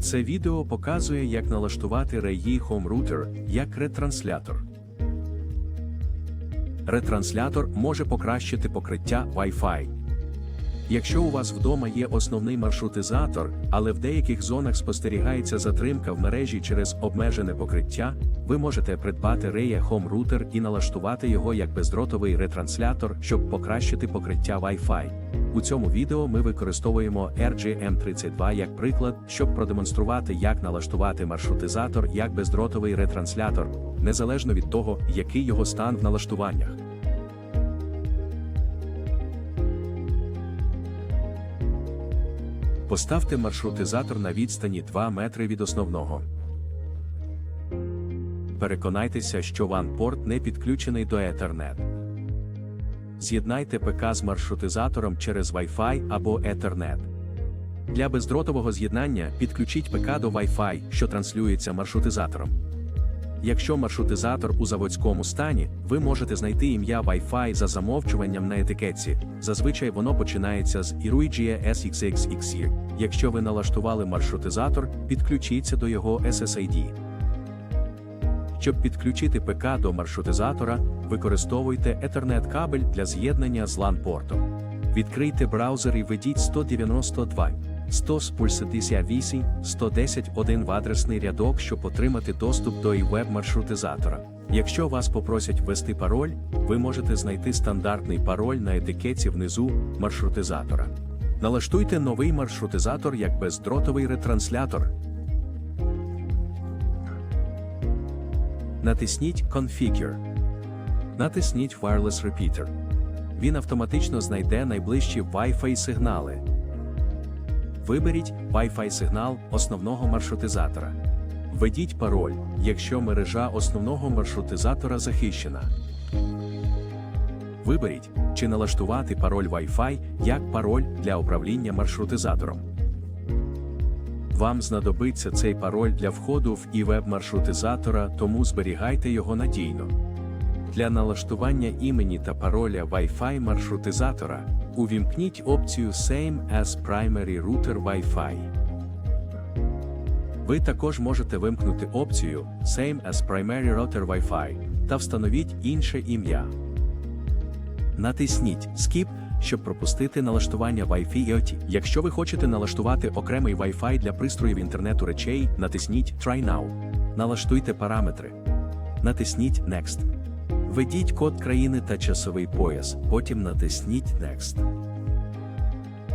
Це відео показує, як налаштувати RAI Home Router як ретранслятор. Ретранслятор може покращити покриття Wi-Fi. Якщо у вас вдома є основний маршрутизатор, але в деяких зонах спостерігається затримка в мережі через обмежене покриття, ви можете придбати RAI Home Router і налаштувати його як бездротовий ретранслятор, щоб покращити покриття Wi-Fi. У цьому відео ми використовуємо RGM32 як приклад, щоб продемонструвати, як налаштувати маршрутизатор як бездротовий ретранслятор, незалежно від того, який його стан в налаштуваннях. Поставте маршрутизатор на відстані 2 метри від основного. Переконайтеся, що WAN-порт не підключений до Ethernet. З'єднайте ПК з маршрутизатором через Wi-Fi або Ethernet. Для бездротового з'єднання підключіть ПК до Wi-Fi, що транслюється маршрутизатором. Якщо маршрутизатор у заводському стані, ви можете знайти ім'я Wi-Fi за замовчуванням на етикетці. Зазвичай воно починається з Iruigia SXXXE. Якщо ви налаштували маршрутизатор, підключіться до його SSID. Щоб підключити ПК до маршрутизатора, використовуйте Ethernet кабель для з'єднання з LAN-портом. Відкрийте браузер і введіть 192. 158, 110 один в адресний рядок, щоб отримати доступ до і-веб маршрутизатора. Якщо вас попросять ввести пароль, ви можете знайти стандартний пароль на етикетці внизу маршрутизатора. Налаштуйте новий маршрутизатор як бездротовий ретранслятор. Натисніть Configure. Натисніть Wireless Repeater. Він автоматично знайде найближчі Wi-Fi сигнали. Виберіть Wi-Fi сигнал основного маршрутизатора. Введіть пароль, якщо мережа основного маршрутизатора захищена. Виберіть, чи налаштувати пароль Wi-Fi як пароль для управління маршрутизатором. Вам знадобиться цей пароль для входу в і-веб маршрутизатора, тому зберігайте його надійно. Для налаштування імені та пароля Wi-Fi маршрутизатора увімкніть опцію Same as Primary Router Wi-Fi. Ви також можете вимкнути опцію Same as Primary Router Wi-Fi та встановіть інше ім'я. Натисніть Skip, щоб пропустити налаштування Wi-Fi IoT. Якщо ви хочете налаштувати окремий Wi-Fi для пристроїв інтернету речей, натисніть Try Now. Налаштуйте параметри. Натисніть Next. Введіть код країни та часовий пояс, потім натисніть Next.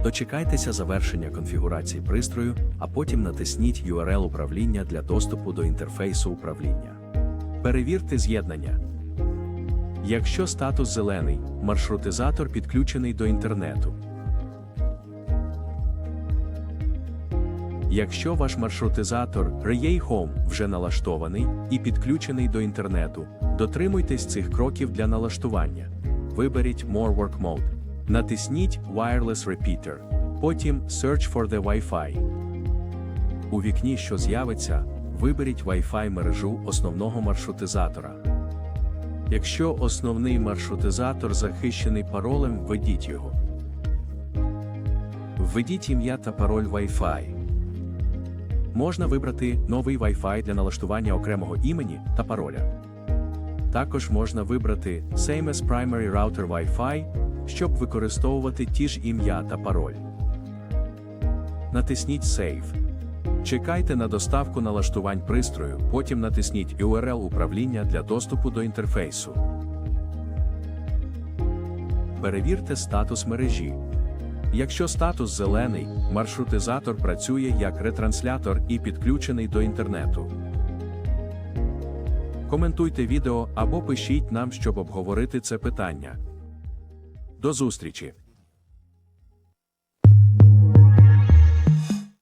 Дочекайтеся завершення конфігурації пристрою, а потім натисніть URL управління для доступу до інтерфейсу управління. Перевірте з'єднання. Якщо статус зелений, маршрутизатор підключений до інтернету. Якщо ваш маршрутизатор RAI Home вже налаштований і підключений до інтернету, дотримуйтесь цих кроків для налаштування. Виберіть More Work Mode. Натисніть Wireless Repeater. Потім Search for the Wi-Fi. У вікні, що з'явиться, виберіть Wi-Fi мережу основного маршрутизатора. Якщо основний маршрутизатор захищений паролем, введіть його. Введіть ім'я та пароль Wi-Fi. Можна вибрати новий Wi-Fi для налаштування окремого імені та пароля. Також можна вибрати Same as Primary Router Wi-Fi, щоб використовувати ті ж ім'я та пароль. Натисніть Save. Чекайте на доставку налаштувань пристрою, потім натисніть URL управління для доступу до інтерфейсу. Перевірте статус мережі. Якщо статус зелений, маршрутизатор працює як ретранслятор і підключений до інтернету. Коментуйте відео або пишіть нам, щоб обговорити це питання. До зустрічі!